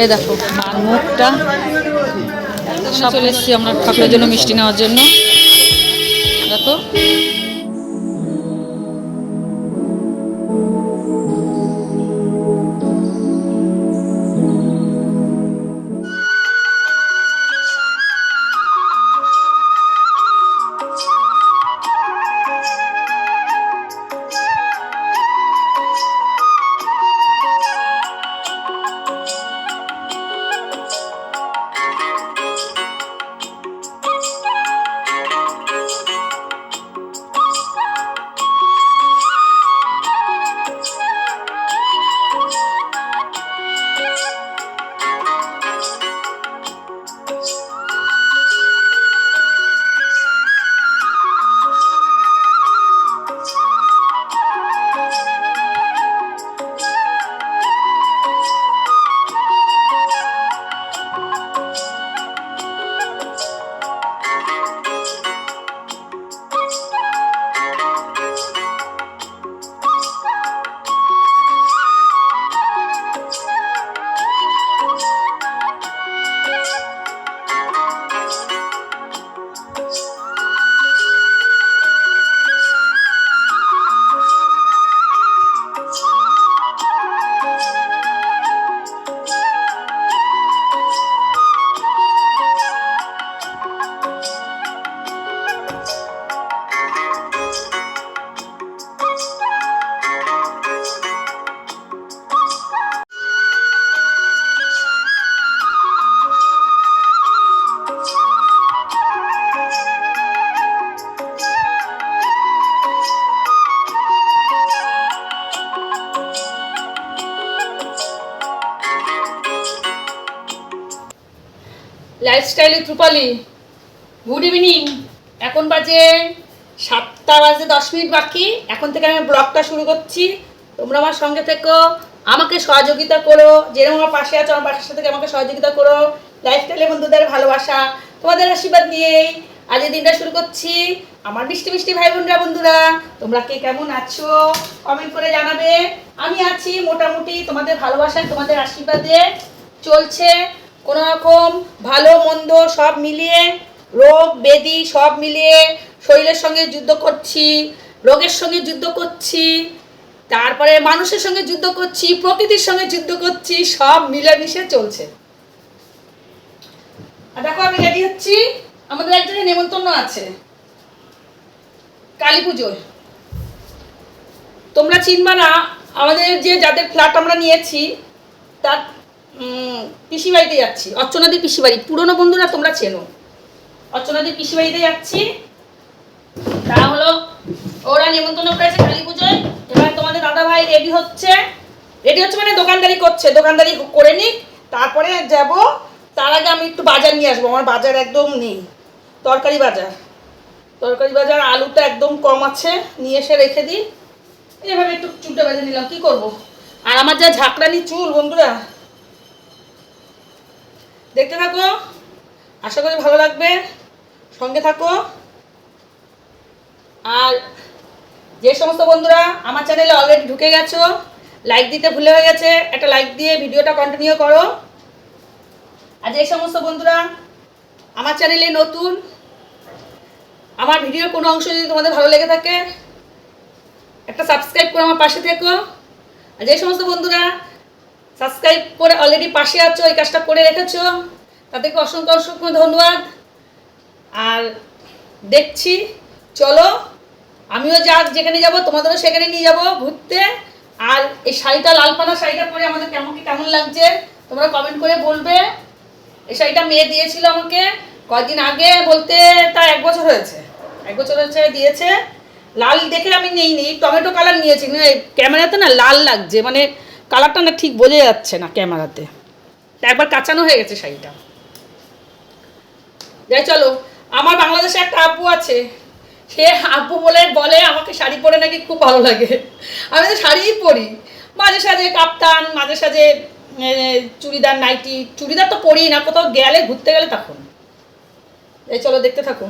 এই দেখো মার মুখটা সব চলে এসেছি আমরা ঠাকুরের জন্য মিষ্টি নেওয়ার জন্য। দেখো। লাইফস্টাইলে ত্রুপালি। গুড ইভিনিং এখন বাজে সাতটা বাজে দশ মিনিট বাকি। এখন থেকে আমি ব্লগটা শুরু করছি। তোমরা আমার সঙ্গে থেকো। আমাকে সহযোগিতা করো। যেরকম আমার পাশে আছো, আমার পাশের সাথে আমাকে সহযোগিতা করো। লাইফস্টাইলে বন্ধুদের ভালোবাসা, তোমাদের আশীর্বাদ নিয়েই আজ এই দিনটা শুরু করছি। আমার মিষ্টি মিষ্টি ভাই বোনরা, বন্ধুরা, তোমরা কে কেমন আছো? কমেন্ট করে জানাবে। আমি আছি মোটামুটি তোমাদের ভালোবাসায়, তোমাদের আশীর্বাদে চলছে। কোনো রকম ভালো, মন্দ সব মিলিয়ে, রোগ ব্যাধি সব মিলিয়ে শরীরের সঙ্গে যুদ্ধ করছি, রোগের সঙ্গে যুদ্ধ করছি, তারপরে মানুষের সঙ্গে যুদ্ধ করছি, প্রকৃতির সঙ্গে যুদ্ধ করছি, সব মিলেমিশে চলছে। আর দেখো আমি রেডি হচ্ছি। আমাদের একজনের নেমন্তন্ন আছে। কালী পুজোয়। তোমরা চিনবা না, আমাদের যে যাদের ফ্ল্যাট আমরা নিয়েছি, তার পিসি বাড়িতে যাচ্ছি। অর্চনাদি পিসি বাড়ি পুরনো বন্ধুরা তোমরা চেনো। অর্চনাদি পিসি বাড়িতে যাচ্ছি। তা হলো, ওরা নিমন্ত্রণ করেছে কালী পুজোয়। এবার তোমাদের দাদা ভাই রেডি হচ্ছে। রেডি হচ্ছে মানে দোকানদারি করছে। দোকানদারি করে নিক। তারপরে যাব। তার আগে আমি একটু বাজার নিয়ে আসব। আমার বাজার একদম নেই। তরকারি বাজার। তরকারি বাজার, আলুটা একদম কম আছে। নিয়ে এসে রেখে দিই। এভাবে একটু চুলটা বেঁধে নিলাম। কি করব? আর আমার যা ঝাঁকড়ানি চুল, বন্ধুরা দেখতে থাকো। আশা করি ভালো লাগবে। সঙ্গে থাকো। আর যে সমস্ত বন্ধুরা আমার চ্যানেলে অলরেডি ঢুকে গেছো লাইক দিতে ভুলে হয়ে গেছে, একটা লাইক দিয়ে ভিডিওটা কন্টিনিউ করো। আর যে সমস্ত বন্ধুরা আমার চ্যানেলে নতুন, আমার ভিডিওর কোনো অংশ যদি তোমাদের ভালো লেগে থাকে, একটা সাবস্ক্রাইব করে আমার পাশে থেকো। আর যে সমস্ত বন্ধুরা সাবস্ক্রাইব করে অলরেডি পাশে আছো, এই কাজটা করে রেখেছো। তাদেরকে অসংখ্য অসংখ্য ধন্যবাদ। আর দেখছি, চলো, আমিও যা যেখানে যাব, তোমাদেরও সেখানে নিয়ে যাব ঘুরতে। আর এই শাড়িটা লালপানা শাড়িটা পরে আমাদের কেমন কি কেমন লাগছে, তোমরা কমেন্ট করে বলবে। এই শাড়িটা মেয়ে দিয়েছিল আমাকে কয়েকদিন আগে, বলতে তার এক বছর হয়েছে। এক বছর হয়েছে, দিয়েছে। লাল দেখে আমি নিইনি, টমেটো কালার নিয়েছি এই ক্যামেরাতে না লাল লাগছে মানে কালারটা না ঠিক বোঝা যাচ্ছে না ক্যামেরাতে। একবার কাঁচানো হয়ে গেছে শাড়িটা। যাই চলো, আমার বাংলাদেশে একটা আব্বু আছে। সে আব্বু বলে বলে আমাকে শাড়ি পরে নাকি খুব ভালো লাগে। আমি তো শাড়িই পরি। মাঝে সাঝে কাপ্তান, মাঝে সাঝে চুড়িদার, নাইটি। চুড়িদার তো পরি না, কোথাও গেলে, ঘুরতে গেলে তখন। এই চলো, দেখতে থাকো।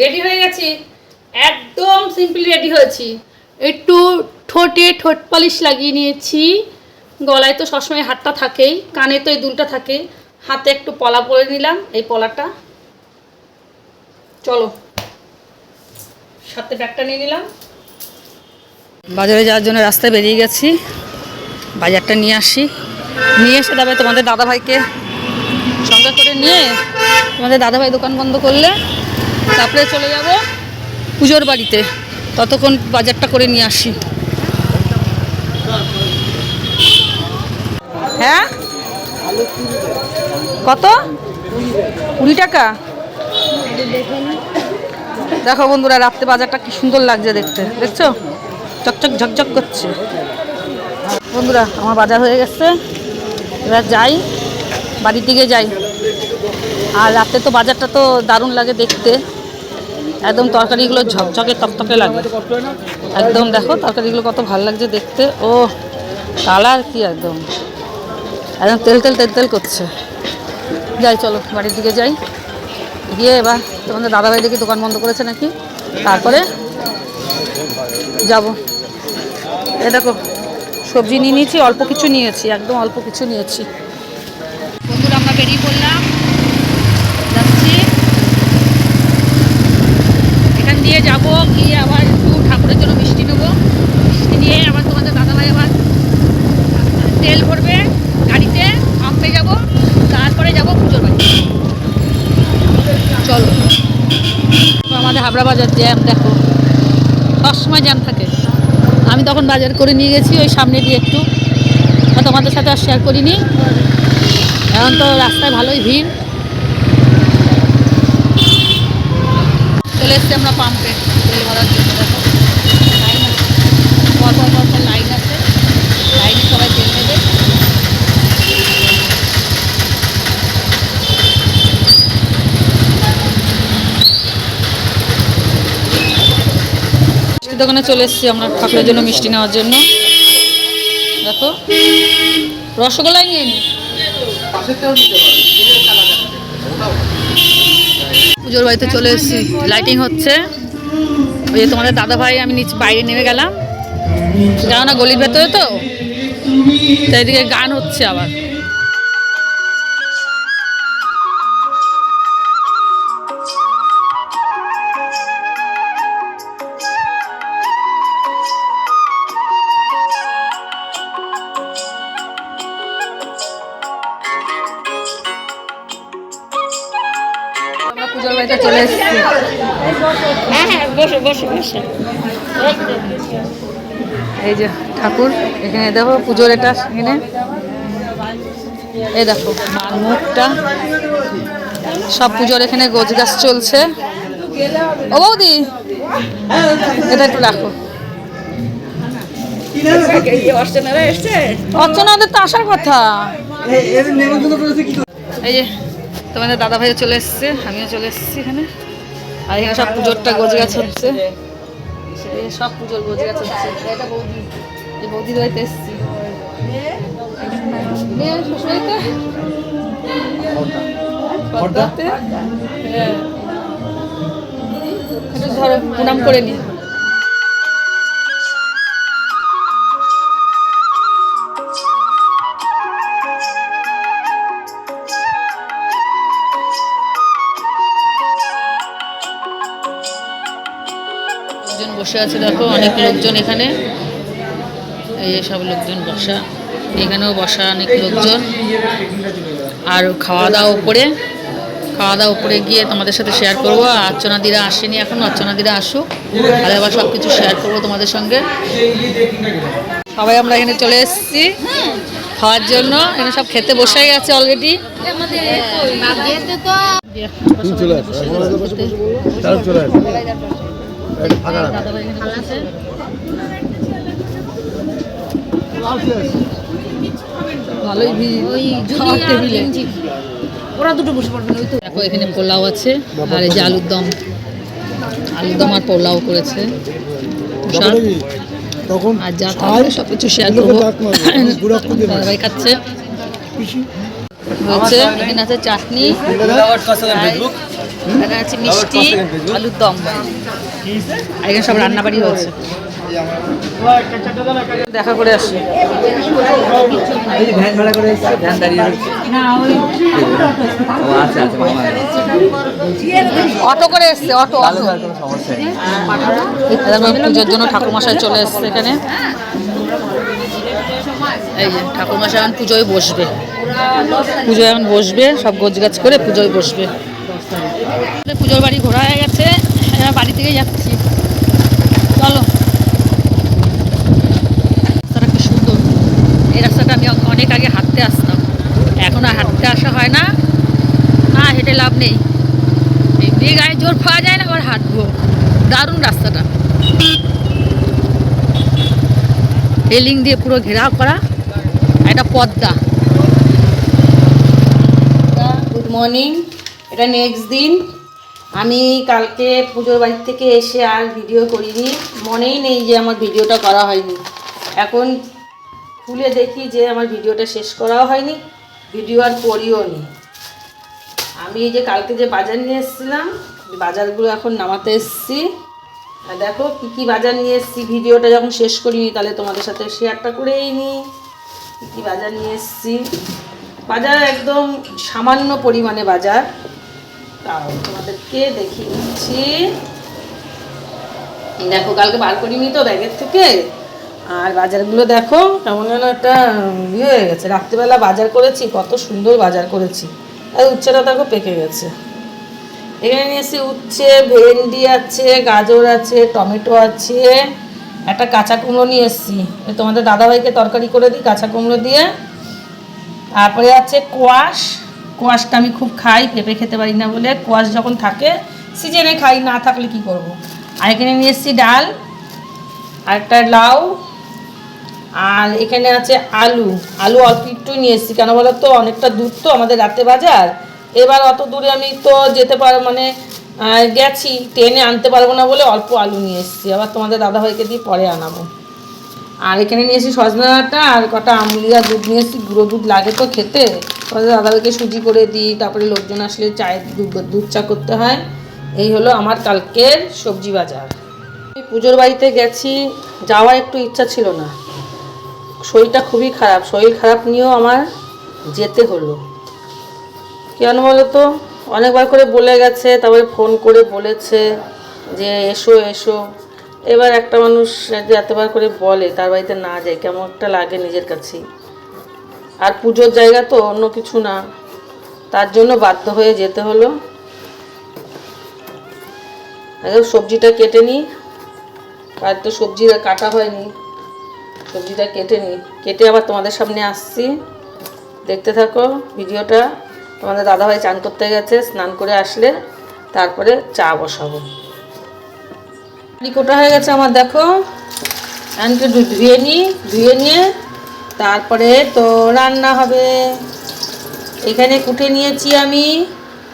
রেডি হয়ে গেছি। একদম সিম্পলি রেডি হয়েছি। একটু ঠোঁটে ঠোঁট পালিশ লাগিয়ে নিয়েছি। গলায় তো সবসময় হাতটা থাকেই, কানে তো এই দুলটা থাকে। হাতে একটু পলা পরে নিলাম, এই পলাটা। চলো। সাথে ব্যাগটা নিয়ে নিলাম। বাজারে যাওয়ার জন্য রাস্তায় বেরিয়ে গেছি। বাজারটা নিয়ে আসি। নিয়ে এসে তবে তোমাদের দাদাভাইকে সঙ্গে করে নিয়ে তোমাদের দাদাভাই দোকান বন্ধ করলে তারপরে চলে যাব পুজোর বাড়িতে। ততক্ষণ বাজারটা করে নিয়ে আসি। হ্যাঁ? কত? কুড়ি টাকা? দেখো বন্ধুরা, রাত্রে বাজারটা কি সুন্দর লাগছে দেখতে। দেখছ? চকচক ঝকঝক করছে। বন্ধুরা, আমার বাজার হয়ে গেছে। এবার যাই, বাড়ির দিকে যাই। আর রাতে তো বাজারটা তো দারুণ লাগে দেখতে। একদম তরকারিগুলো ঝকঝকে তকতকে লাগে। একদম দেখো তরকারিগুলো কত ভালো লাগছে দেখতে। ও কালার কি একদম। একদম তেল তেল তেল তেল করছে। যাই, চলো বাড়ির দিকে যাই। গিয়ে এবার তোমাদের দাদাভাই দেখি দোকান বন্ধ করেছে নাকি? তারপরে যাব। এ দেখো, সবজি নিয়ে নিয়েছি, অল্প কিছু নিয়েছি, একদম অল্প কিছু নিয়েছি। বন্ধুরা, আমরা বেরিয়ে পড়লাম যাচ্ছি এখান দিয়ে যাব গিয়ে আবার একটু ঠাকুরের জন্য মিষ্টি নেব। মিষ্টি নিয়ে আবার তোমাদের দাদাভাই আবার তেল ভরবে গাড়িতে পাম্পে যাব, তারপরে যাব পুজোর বাড়ি চলো। আমাদের হাবড়া বাজার জ্যাম, দেখো। সবসময় জ্যাম থাকে। আমি তখন বাজার করে নিয়ে গেছি, ওই সামনে দিয়ে একটু। তোমাদের সাথে আর শেয়ার করিনি। এখন তো রাস্তায় ভালোই ভিড়। চলে এসছি আমরা পাম্পে তেল ভরার জন্য, দেখো। লাইন আছে। পর পর পর পর লাইন আছে? লাইনে সবাই তেল নেবে। দোকানে চলে এসেছি আমরা ঠাকুরের জন্য মিষ্টি নেওয়ার জন্য। দেখো। রসগোল্লাই নিয়ে নি। পুজোর বাড়িতে চলে এসেছি। লাইটিং হচ্ছে। ওই যে তোমাদের দাদা ভাই আমি নিচে বাইরে নেমে গেলাম। যাও না, গলির ভেতরে তো? তাই এদিকে গান হচ্ছে আবার। এই যে ঠাকুর, এখানে দেখো পুজোর এটা, এখানে। এই দেখো মার মুখটা সব পুজোর এখানে গোছ গাছ চলছে। ও বৌদি, এটা একটু রাখো। অর্চনাদের তো আসার কথা। এই যে, তোমাদের দাদা ভাইও চলে এসছে, আমিও চলে এসেছি এখানে। আর এখানে সব পুজোরটা গোছ গাছ হচ্ছে। সব পুজোর গোছ গেছে বৌদি। এই বৌদির বাড়িতে এসছি। মেয়ে শ্বশুরবাড়িতে হ্যাঁ। একটু ধরো প্রণাম করে নি বসে আছে দেখো অনেক লোকজন এখানে এই সব লোকজন বসা এখানেও বসা অনেক লোকজন আর খাওয়া দাওয়া উপরে খাওয়া দাওয়া উপরে গিয়ে তোমাদের সাথে শেয়ার করব আর অর্চনাদিরা আসেনি এখন অর্চনাদিরা আসুক তাহলে আবার সব কিছু শেয়ার করব তোমাদের সঙ্গে সবাই আমরা এখানে চলে এসেছি খাওয়ার জন্য এখানে সব খেতে বসে গেছে অলরেডি চলে ভালোই টেবিলে ওরা দুটো বসে ওই তো দেখো এখানে পোলাও আছে আর এই যে আলুর দম আলুর দম আর পোলাও করেছে। তখন আর যা থাকবে সব কিছু শেয়ার খাচ্ছে এখানে আছে চাটনি এখানে আছে মিষ্টি, আলুর দম। এখানে সব রান্নাবাড়ি হয়েছে। দেখা করে আসি। অটো করে এসছে, অটো অটো। পুজোর জন্য ঠাকুরমশাই চলে এসছে এখানে। এই যে, ঠাকুরমশাই এখন পুজোয় বসবে। পুজোয় এখন বসবে, সব গোছ গাছ করে পুজোয় বসবে। পুজোর বাড়ি ঘোরা হয়ে গেছে, এবার বাড়ি থেকে যাচ্ছি। চলো। রাস্তাটা কি সুন্দর। এই রাস্তাটা আমি অনেক আগে হাঁটতে আসতাম। এখন আর হাঁটতে আসা হয় না। না, হেঁটে লাভ নেই। এমনি গায়ে জোর পাওয়া যায় না, আবার হাঁটবো। দারুণ রাস্তাটা। রেলিং দিয়ে পুরো ঘেরাও করা। একটা পদ্মা। Good morning. এটা নেক্সট দিন। আমি কালকে পুজোর বাড়ি থেকে এসে আর ভিডিও করিনি। মনেই নেই যে আমার ভিডিওটা করা হয়নি। এখন খুলে দেখি যে আমার ভিডিওটা শেষ করাও হয়নি ভিডিও আর করিও নি। আমি যে কালকে যে বাজার নিয়ে এসেছিলাম বাজারগুলো এখন নামাতে এসেছি। দেখো কী কী বাজার নিয়ে এসেছি ভিডিওটা যখন শেষ করিনি তাহলে তোমাদের সাথে শেয়ারটা করেই নিই কী কী বাজার নিয়ে এসেছি। বাজার একদম সামান্য পরিমাণে বাজার। তাও তোমাদেরকে দেখিয়ে দিচ্ছি। দেখো, কালকে বার করিনি তো ব্যাগের থেকে। আর বাজারগুলো দেখো, কেমন যেন একটা ইয়ে হয়ে গেছে। রাত্রিবেলা বাজার করেছি, কত সুন্দর বাজার করেছি। আর উচ্ছেটা দেখো পেকে গেছে। এখানে নিয়ে এসেছি উচ্ছে, ভেন্ডি আছে, গাজর আছে, টমেটো আছে। একটা কাঁচা কুমড়ো নিয়ে এসেছি। তোমাদের দাদাভাইকে তরকারি করে দিই কাঁচা কুমড়ো দিয়ে। তারপরে আছে কোয়াশ। কোয়াশটা আমি খুব খাই, পেঁপে খেতে পারি না বলে কোয়াশ যখন থাকে সিজনে খাই, না থাকলে কি করব। আর এখানে নিয়ে এসেছি ডাল, আর একটা লাউ, আর এখানে আছে আলু। আলু অল্প একটু নিয়ে এসেছি। কেন বলো তো? অনেকটা দূর তো আমাদের রাতে বাজার। এবার অত দূরে আমি তো যেতে পারো মানে গেছি। ট্রেনে আনতে পারব না বলে অল্প আলু নিয়ে এসেছি। আবার তোমাদের দাদাভাইকে দিয়ে পরে আনাবো। আর এখানে নিয়ে এসেছি সজনা ডাঁটা আর কটা আমুলিয়া দুধ নিয়ে এসেছি। গুঁড়ো দুধ লাগে তো খেতে। দাদাভাইকে সুজি করে দিই, তারপরে লোকজন আসলে চায়ের দুধ দুধ চা করতে হয়। এই হলো আমার কালকের সবজি বাজার। আমি পুজোর বাড়িতে গেছি, যাওয়ার একটু ইচ্ছা ছিল না। শরীরটা খুবই খারাপ। শরীর খারাপ নিয়েও আমার যেতে হলো। কেন বলো তো অনেকবার করে বলে গেছে, তারপরে ফোন করে বলেছে যে এসো এসো। এবার একটা মানুষ যদি এতবার করে বলে, তার বাড়িতে না যায়, কেমন একটা লাগে নিজের কাছেই আর পুজোর জায়গা তো অন্য কিছু না। তার জন্য বাধ্য হয়ে যেতে হলো। সবজিটা কেটে নিই আর তো সবজি কাটা হয়নি। সবজিটা কেটে নিই কেটে আবার তোমাদের সামনে আসছি। দেখতে থাকো ভিডিওটা। তোমাদের দাদাভাই চান করতে গেছে, স্নান করে আসলে তারপরে চা বসাবো। কোটা হয়ে গেছে আমার, দেখো। আনকে ধুয়ে নিই ধুয়ে নিয়ে তারপরে তো রান্না হবে। এখানে কুটে নিয়েছি আমি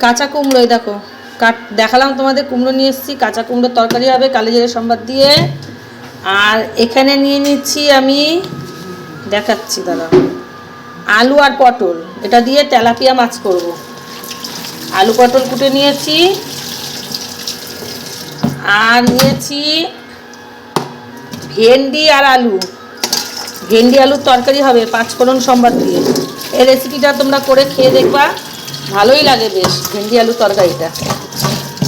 কাঁচা কুমড়ো, এই দেখো। কাট, দেখালাম তোমাদের কুমড়ো নিয়ে এসেছি, কাঁচা কুমড়োর তরকারি হবে কালো জিরে সম্বাদ দিয়ে। আর এখানে নিয়ে নিচ্ছি আমি, দেখাচ্ছি দাদা, আলু আর পটল। এটা দিয়ে তেলাপিয়া মাছ করব। আলু পটল কুটে নিয়েছি। আর নিয়েছি ভেন্ডি আর আলু। ভেন্ডি আলুর তরকারি হবে পাঁচফোড়ন সম্বাদ দিয়ে। এই রেসিপিটা তোমরা করে খেয়ে দেখবা, ভালোই লাগে বেশ, ভেন্ডি আলুর তরকারিটা।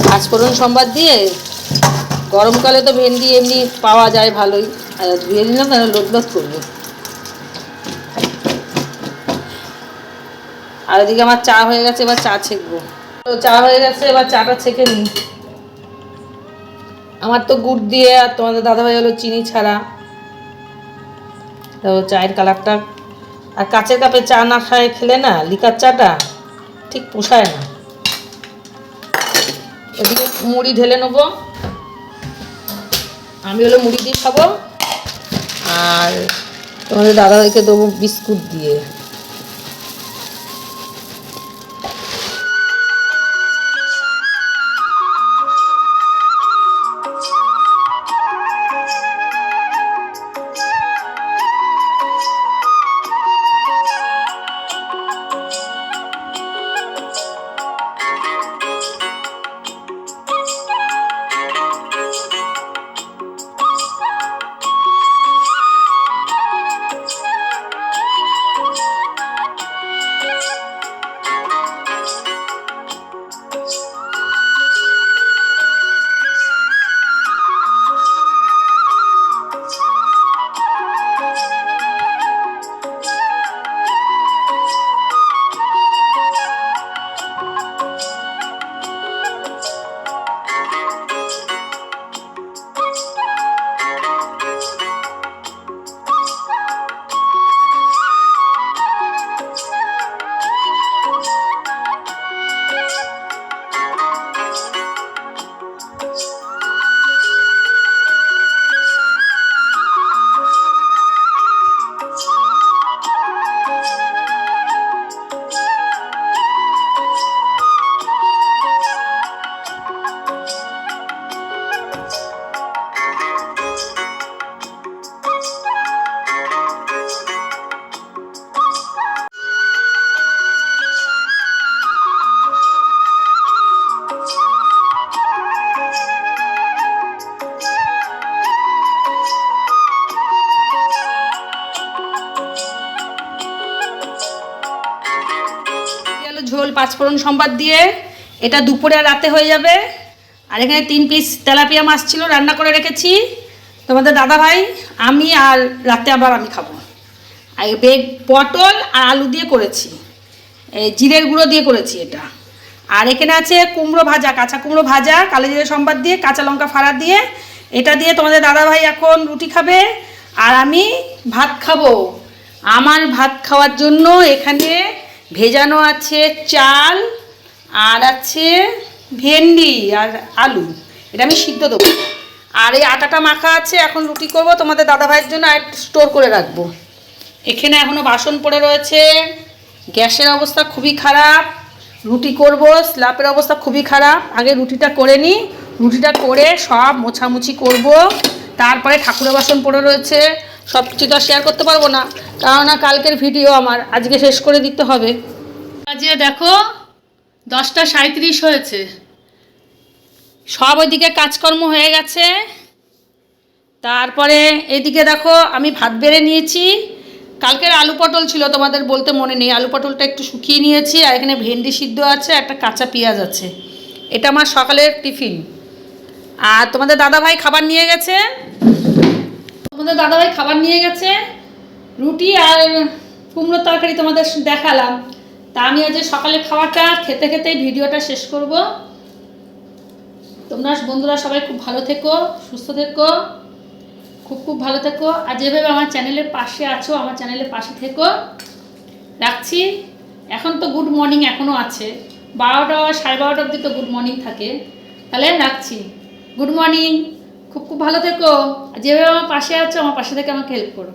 পাঁচফোড়ন সম্বাদ দিয়ে, গরমকালে তো ভেন্ডি এমনি পাওয়া যায় ভালোই ধুয়ে নিলাম তাহলে লোদ লোদ করবে। আর এদিকে আমার চা হয়ে গেছে, এবার চা ছেঁকবো। তো চা হয়ে গেছে, এবার চাটা ছেঁকে নিই। আমার তো গুড় দিয়ে আর তোমাদের দাদাভাই হলো চিনি ছাড়া। তো চায়ের কালারটা, আর কাচের কাপে চা না খায় খেলে না, লিকার চাটা ঠিক পোষায় না। এদিকে মুড়ি ঢেলে নেব। আমি হলো মুড়ি দিয়ে খাব, আর তোমাদের দাদাভাইকে দেবো বিস্কুট দিয়ে। পাঁচফোড়ন সম্বাদ দিয়ে এটা দুপুরে রাতে হয়ে যাবে। আর এখানে তিন পিস তেলাপিয়া মাছ ছিল, রান্না করে রেখেছি। তোমাদের দাদা ভাই, আমি আর রাতে আবার আমি খাব। আর বেগ পটল আর আলু দিয়ে করেছি। এই জিরের গুঁড়ো দিয়ে করেছি এটা। আর এখানে আছে কুমড়ো ভাজা, কাঁচা কুমড়ো ভাজা, কালো জিরে সম্বাদ দিয়ে, কাঁচা লঙ্কা ফাড়া দিয়ে। এটা দিয়ে তোমাদের দাদা ভাই এখন রুটি খাবে। আর আমি ভাত খাব। আমার ভাত খাওয়ার জন্য এখানে ভেজানো আছে চাল আর আছে ভেন্ডি আর আলু। এটা আমি সিদ্ধ দেবো। আর এই আটাটা মাখা আছে, এখন রুটি করব। তোমাদের দাদা ভাইয়ের জন্য আর স্টোর করে রাখব। এখানে এখনও বাসন পড়ে রয়েছে। গ্যাসের অবস্থা খুবই খারাপ। রুটি করব, স্ল্যাপের অবস্থা খুবই খারাপ। আগে রুটিটা করে নিই। রুটিটা করে সব মোছামুছি করব। তারপরে ঠাকুরের বাসন পড়ে রয়েছে। সব কিছু তো শেয়ার করতে পারব না। কেননা কালকের ভিডিও আমার। আজকে শেষ করে দিতে হবে। আজকে দেখো, দশটা সাঁত্রিশ হয়েছে। সব ওইদিকে কাজকর্ম হয়ে গেছে। তারপরে এদিকে দেখো, আমি ভাত বেড়ে নিয়েছি। কালকের আলু পটল ছিল তোমাদের বলতে মনে নেই। আলু পটলটা একটু শুকিয়ে নিয়েছি, আর এখানে ভেন্ডি সিদ্ধ আছে, একটা কাঁচা পেঁয়াজ আছে। এটা আমার সকালের টিফিন। আর তোমাদের দাদা ভাই খাবার নিয়ে গেছে। তোমাদের দাদাভাই খাবার নিয়ে গেছে, রুটি আর কুমড়োর তরকারি তোমাদের দেখালাম। তা আমি আজ সকালের খাবারটা খেতে খেতেই ভিডিওটা শেষ করব। তোমরা বন্ধুরা সবাই খুব ভালো থেকো, সুস্থ থেকো, খুব খুব ভালো থেকো। আর যেভাবে আমার চ্যানেলের পাশে আছো, আমার চ্যানেলের পাশে থেকো। রাখছি। এখন তো গুড মর্নিং এখনও আছে। বারোটা, সাড়ে বারোটা অবধি তো গুড মর্নিং থাকে। তাহলে রাখছি। গুড মর্নিং খুব খুব ভালো থেকো। যেভাবে আমার পাশে আছো আমার পাশে থেকে আমাকে হেল্প করো।